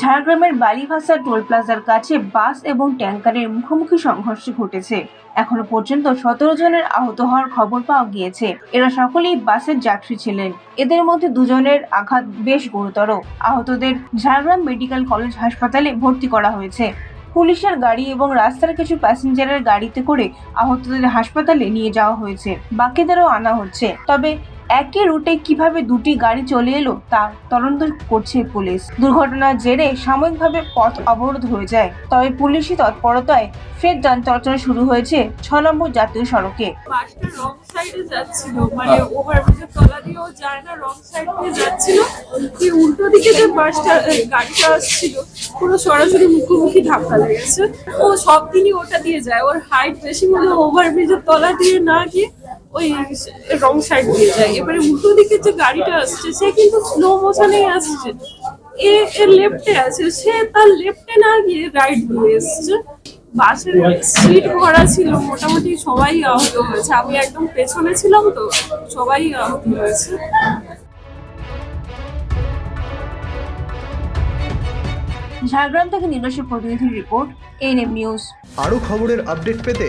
ঝাড়গ্রামের বালিভাষা টোল প্লাজার কাছে বাস এবং ট্যাঙ্কারের মুখোমুখি সংঘর্ষ ঘটেছে। এখনও পর্যন্ত সতেরো জনের আহত হওয়ার খবর পাওয়া গিয়েছে। এরা সকলেই বাসের যাত্রী ছিলেন। এদের মধ্যে দুজনের আঘাত বেশ গুরুতর। আহতদের ঝাড়গ্রাম মেডিকেল কলেজ হাসপাতালে ভর্তি করা হয়েছে। পুলিশের গাড়ি এবং রাস্তার কিছু প্যাসেঞ্জারের গাড়িতে করে আহতদের হাসপাতালে নিয়ে যাওয়া হয়েছে। বাকিদেরও আনা হচ্ছে। তবে একই রুটে কীভাবে দুটি গাড়ি চলে এলো তা তদন্ত করছে পুলিশ। দুর্ঘটনার জেরে সাময়িকভাবে পথ অবরোধ হয়ে যায়। তবে পুলিশি তৎপরতায় ফের যান চলাচল শুরু হয়েছে ছ নম্বর জাতীয় সড়কে। রং সাইডে মানে তলা যায় না রং উল্টো দিকে যে গাড়িটা সরাসরি মুখোমুখি ধাক্কা ও সব দিনই ওটা দিয়ে যায়, ওর ওভারব্রিজের তলা দিয়ে না গিয়ে ওই রং সাইড দিয়ে যায়। এবারে উল্টো দিকে যে গাড়িটা আসছে সে কিন্তু স্লো মোশনেই আসছে। এ এর লেফটে আছে। সে তার লেফটে না গিয়ে রাইট দিয়ে এসছে। বাসের সিট ভরা ছিল মোটামুটি সবাই আহত হয়েছে। আমি একদম পেছনে ছিলাম তো সবাই আহত হয়েছে। ঝাড়গ্রাম থেকে নিজস্ব প্রতিনিধির রিপোর্ট এনএম নিউজ আরও খবরের আপডেট পেতে